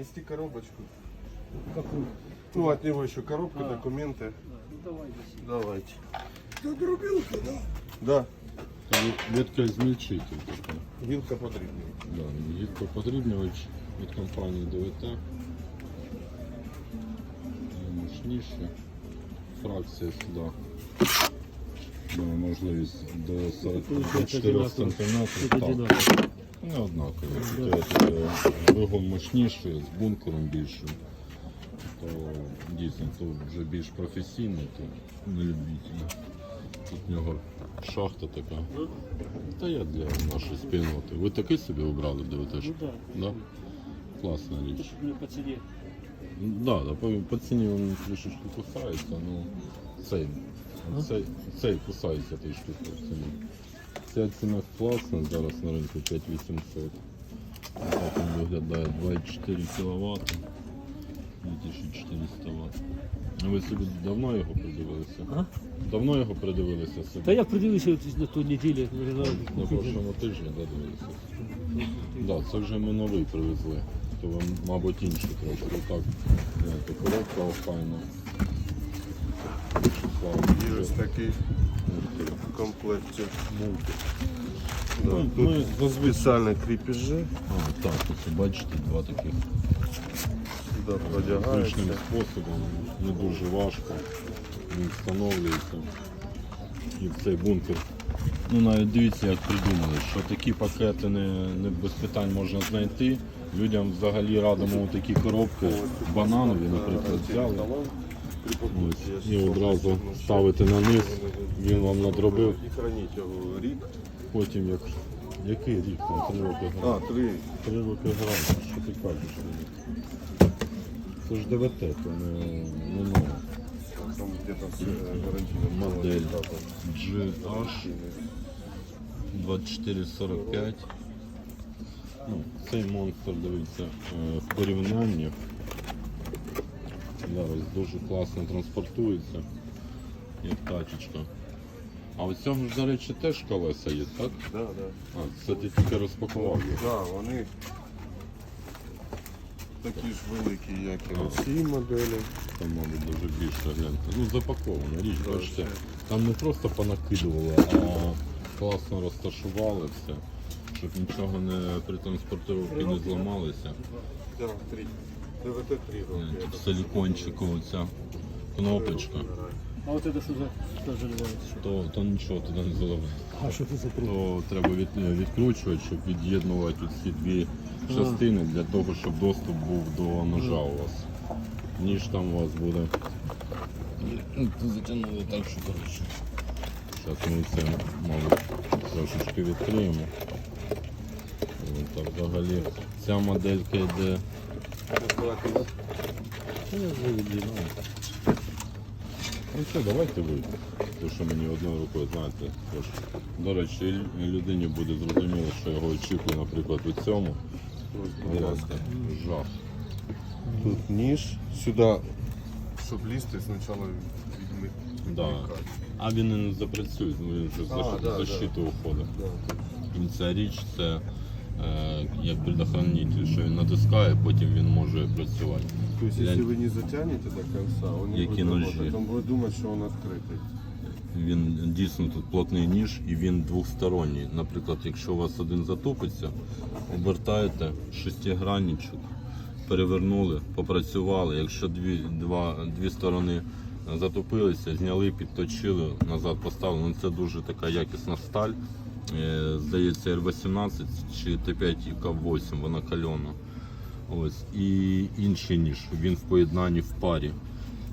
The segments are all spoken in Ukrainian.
Нести коробочку. Какую? Ну, от него еще коробка, А. документы. Да, ну давай, Василий. Давайте. Тут рубилка, да? Да, Ветка змільчитель така. вилка потрібна. Да, гідко подрібнювач від компанії ДВТ. Мощніше. Фракція сюди. Має можливість до 44 см. Так, не однаково. Тут е, мощніший, з бункером більшим. То дійсно то вже більш професійний, то не любитель. Тут в нього шахта така. Та я для нашої спільноти. Ви такий собі обрали ДВТ? Ну да. Да? Класна річ. По цене. Да, да, по, по ціні він трішечки кусається, ну цей, цей, цей кусається трішки по ціні. Ця ціна класна, зараз на ринку 5800. Так він виглядає 2,4 кВт. 2400 Вт. А ви собі давно його придивилися? А? Давно його придивилися собі? Да я придивився от на ту неділю. на- На прошлому тижні да, дивилися. Да, це вже ми новий привезли. То вам, мабуть, інші трошки. Так, то коробка охайна. І ось такий в комплекті. Да, Ну, тут спеціальні кріпежі. А, так, ось бачите, два таких Сюди зручним продягається. способом, не дуже важко. Він встановлюється. І в цей бункер. Ну навіть дивіться, як придумали, що такі пакети не, не без питань можна знайти. Людям взагалі радимо такі коробки бананові, наприклад, взяли. Ось, і одразу ставити на низ, він вам надробив. І храніть його рік. Потім як. Який рік там три роки А, три. Три роки грав, що ти кажеш? Це ж ДВТ, то не, не нове. Там где-то з е, Модель. GH 2445. Ну, цей монстр, дивіться, е, в порівнянні. Зараз дуже класно транспортується, як тачечка. А у цього ж, до речі, теж колеса є, так? Да, да. А, це ти тільки розпакував. їх. Да, вони такі ж великі, як і оці моделі. Там, мабуть, дуже більше гляньте. Ну, запакована річ, бачите. Там не просто понакидували, а класно розташували все, щоб нічого не при транспортировці не зламалося. Да, три. ДВТ три Е, роки. Тут в силікончику оця кнопочка, А вот это что за что то, то нічого туди не заливає. А что это за круг? То треба від, відкручувати, щоб від'єднувати ці дві частини для того, щоб доступ був до ножа у вас. Ніж там у вас буде. Ну, Затягнули так, що коротше. Зараз ми це, мабуть, трошечки відкриємо. О, Так, взагалі ця моделька йде. Я від'єднаю. Ну все, давайте ви. Тому що мені одною рукою, знаєте, трошки. До речі, людині буде зрозуміло, що його очікує, наприклад, у цьому. Будь ласка. Жах. Тут ніж. Сюди, щоб лізти, спочатку відмикати. Да. А він і не запрацює, ну, він вже А, за, да, за да. щиту уходить. Да. Ця річ це як предохранитель, що він натискає, потім він може працювати. То есть, Глянь. если вы не затянете до конца, он не Які будет ножі? работать. Он будет думать, что он открытый. Він дійсно тут плотний ніж і він двосторонній. Наприклад, якщо у вас один затопиться, обертаєте шестигранничок, перевернули, попрацювали. Якщо дві, два, дві сторони затопилися, зняли, підточили, назад поставили. Ну, це дуже така якісна сталь. Е, Здається, R18 чи Т5 К8, вона кальона. Ось. І інший ніж, він в поєднанні в парі.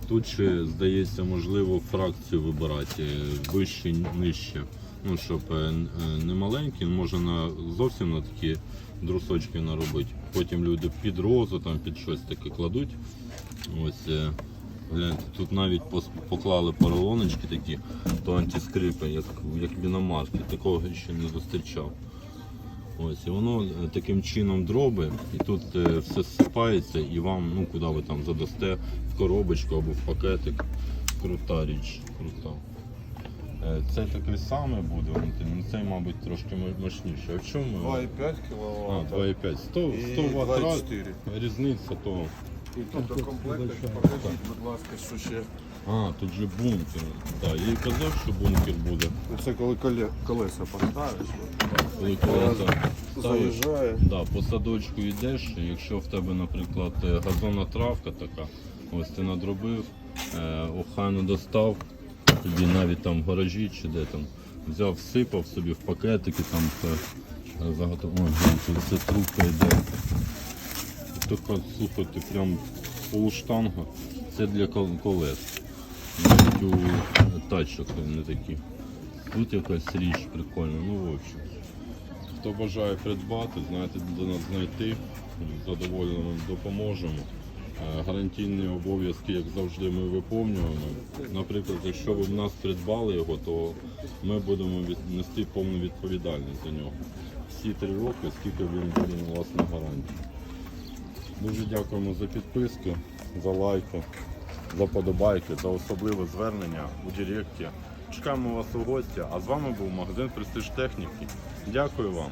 Тут ще, здається, можливо фракцію вибирати вище, нижче. Ну, щоб е, е, не маленькі, можна на, зовсім на такі друсочки наробити. Потім люди під розу, там, під щось таке кладуть. Ось, гляньте, тут навіть поклали поролоночки такі, то антискрипи, як, як в іномарки. Такого ще не зустрічав. Ось, і воно е, таким чином дроби, і тут е, все зсипається, і вам, ну куди ви там задасте, в коробочку або в пакетик. Крута річ, крута. Е, Це такий самий буде, ну цей, мабуть, трошки мо- мощніший. А в чому? 2,5 А, кВт. 2,5. 100, 100 Вт різниця, то. І тут до комплекту, Большая. покажіть, будь ласка, що ще. А, тут же бункер. Так, я і казав, що бункер буде. Це коли коле- колеса поставиш, Коли колеса ставиш, заїжджає. да, по садочку йдеш, і якщо в тебе, наприклад, е, газонна травка така, ось ти надробив, е, охайно достав, тобі навіть там в гаражі чи де там, взяв, всипав собі в пакетики, там все заготовлено. Тут все трубка йде. Така, слухайте, прям полуштанга. Це для колес. Навіть у тачок вони такі. Тут якась річ прикольна, ну в общем. Хто бажає придбати, знаєте, до нас знайти, з задоволенням допоможемо. Е, Гарантійні обов'язки, як завжди, ми виповнюємо. Наприклад, якщо ви в нас придбали його, то ми будемо нести повну відповідальність за нього. Всі три роки, скільки він буде у вас на гарантії. Дуже дякуємо за підписки, за лайки, за подобайки, за особливе звернення у Директі. Чекаємо вас у гості. А з вами був магазин Престиж Техніки. Дякую вам.